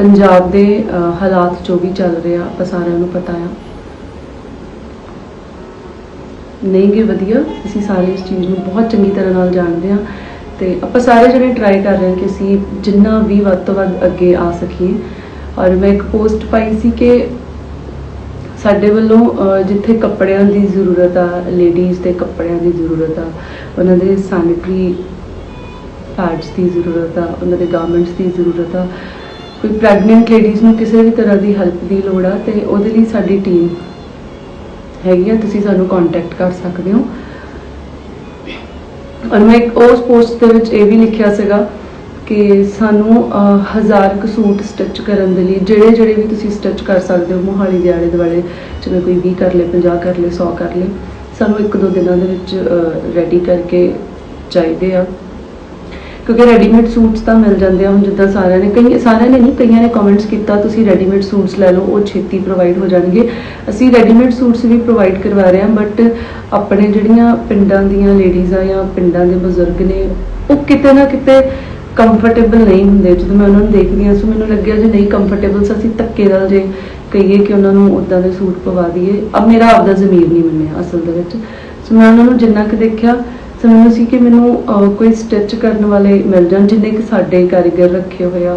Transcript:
ਪੰਜਾਬ ਦੇ ਹਾਲਾਤ ਜੋ ਵੀ ਚੱਲ ਰਿਹਾ ਆਪਾਂ ਸਾਰਿਆਂ ਨੂੰ ਪਤਾ ਆ। ਨਹੀਂ ਗੇ ਵਧੀਆ, ਅਸੀਂ ਸਾਰੇ ਇਸ ਚੀਜ਼ ਨੂੰ ਬਹੁਤ ਚੰਗੀ ਤਰ੍ਹਾਂ ਨਾਲ ਜਾਣਦੇ ਹਾਂ ਤੇ ਆਪਾਂ ਸਾਰੇ ਜਣੇ ਟਰਾਈ ਕਰ ਰਹੇ ਹਾਂ ਕਿ ਅਸੀਂ ਜਿੰਨਾ ਵੀ ਵੱਧ ਤੋਂ ਵੱਧ ਅੱਗੇ ਆ ਸਕੀਏ। ਔਰ ਮੈਂ ਇੱਕ ਪੋਸਟ ਪਾਈ ਸੀ ਕਿ ਸਾਡੇ ਵੱਲੋਂ ਜਿੱਥੇ ਕੱਪੜਿਆਂ ਦੀ ਜ਼ਰੂਰਤ ਆ ਲੇਡੀਜ਼ ਦੇ ਕੱਪੜਿਆਂ ਦੀ ਜ਼ਰੂਰਤ ਆ, ਉਹਨਾਂ ਦੇ ਸੈਨੀਟਰੀ ਪੈਡਸ ਦੀ ਜ਼ਰੂਰਤ ਆ, ਉਹਨਾਂ ਦੇ ਗਾਰਮੈਂਟਸ ਦੀ ਜ਼ਰੂਰਤ ਆ ਕੋਈ ਪ੍ਰੈਗਨੈਂਟ ਲੇਡੀਜ਼ ਨੂੰ ਕਿਸੇ ਵੀ ਤਰ੍ਹਾਂ ਦੀ ਹੈਲਪ ਦੀ ਲੋੜ ਆ ਤੇ ਉਹਦੇ ਲਈ ਸਾਡੀ ਟੀਮ ਹੈਗੀ ਆ ਤੁਸੀਂ ਸਾਨੂੰ ਕੰਟੈਕਟ ਕਰ ਸਕਦੇ ਹੋ। ਔਰ ਮੈਂ ਇੱਕ ਉਸ ਪੋਸਟ ਦੇ ਵਿੱਚ ਇਹ ਵੀ ਲਿਖਿਆ ਸੀਗਾ ਕਿ ਸਾਨੂੰ ਅਹ, ਹਜ਼ਾਰ ਕੁ ਸੂਟ ਸਟਿਚ ਕਰਨ ਦੇ ਲਈ ਜਿਹੜੇ ਜਿਹੜੇ ਵੀ ਤੁਸੀਂ ਸਟਿਚ ਕਰ ਸਕਦੇ ਹੋ ਮੋਹਾਲੀ ਦੇ ਆਲੇ ਦੁਆਲੇ ਜਿਵੇਂ ਕੋਈ 20 ਕਰ ਲੇ 50 ਕਰ ਲੇ 100 ਕਰ ਲੇ ਸਾਨੂੰ ਇੱਕ ਦੋ ਦਿਨਾਂ ਦੇ ਵਿੱਚ ਰੈਡੀ ਕਰਕੇ ਚਾਹੀਦੇ ਆ। ਕਿਉਂਕਿ ਰੈਡੀਮੇਡ ਸੂਟਸ ਤਾਂ ਮਿਲ ਜਾਂਦੇ ਆ ਹੁਣ ਜਿੱਦਾਂ ਸਾਰਿਆਂ ਨੇ, ਕਈ ਸਾਰਿਆਂ ਨੇ ਨਹੀਂ, ਕਈਆਂ ਨੇ ਕਮੈਂਟਸ ਕੀਤਾ, ਤੁਸੀਂ ਰੈਡੀਮੇਡ ਸੂਟਸ ਲੈ ਲਓ, ਉਹ ਛੇਤੀ ਪ੍ਰੋਵਾਈਡ ਹੋ ਜਾਣਗੇ। ਅਸੀਂ ਰੈਡੀਮੇਡ ਸੂਟਸ ਵੀ ਪ੍ਰੋਵਾਈਡ ਕਰਵਾ ਰਹੇ ਹਾਂ ਬਟ ਆਪਣੇ ਜਿਹੜੀਆਂ ਪਿੰਡਾਂ ਦੀਆਂ ਲੇਡੀਜ਼ ਆ ਜਾਂ ਪਿੰਡਾਂ ਦੇ ਬਜ਼ੁਰਗ ਨੇ, ਉਹ ਕਿਤੇ ਨਾ ਕਿਤੇ ਕੰਫਰਟੇਬਲ ਨਹੀਂ ਹੁੰਦੇ। ਜਦੋਂ ਮੈਂ ਉਹਨਾਂ ਨੂੰ ਦੇਖਦੀ ਹਾਂ, ਸੋ ਮੈਨੂੰ ਲੱਗਿਆ ਜੇ ਨਹੀਂ ਕੰਫਰਟੇਬਲ ਸੋ ਅਸੀਂ ਧੱਕੇ ਨਾਲ ਜੇ ਕਹੀਏ ਕਿ ਉਹਨਾਂ ਨੂੰ ਉਦਾਂ ਦੇ ਸੂਟ ਪਵਾ ਦਈਏ। ਅਬ ਮੇਰਾ ਆਪਦਾ ਜ਼ਮੀਰ ਨਹੀਂ ਮੰਨਿਆ ਅਸਲ ਦੇ ਵਿੱਚ। ਸੋ ਮੈਂ ਉਹਨਾਂ ਨੂੰ ਜਿੰਨਾ ਕੁ ਦੇਖਿਆ ਸੋ ਮੈਨੂੰ ਸੀ ਕਿ ਮੈਨੂੰ ਅਹ, ਕੋਈ ਸਟਿਚ ਕਰਨ ਵਾਲੇ ਮਿਲ ਜਾਣ ਜਿੰਨੇ ਕਿ ਸਾਡੇ ਕਾਰੀਗਰ ਰੱਖੇ ਹੋਏ ਆ।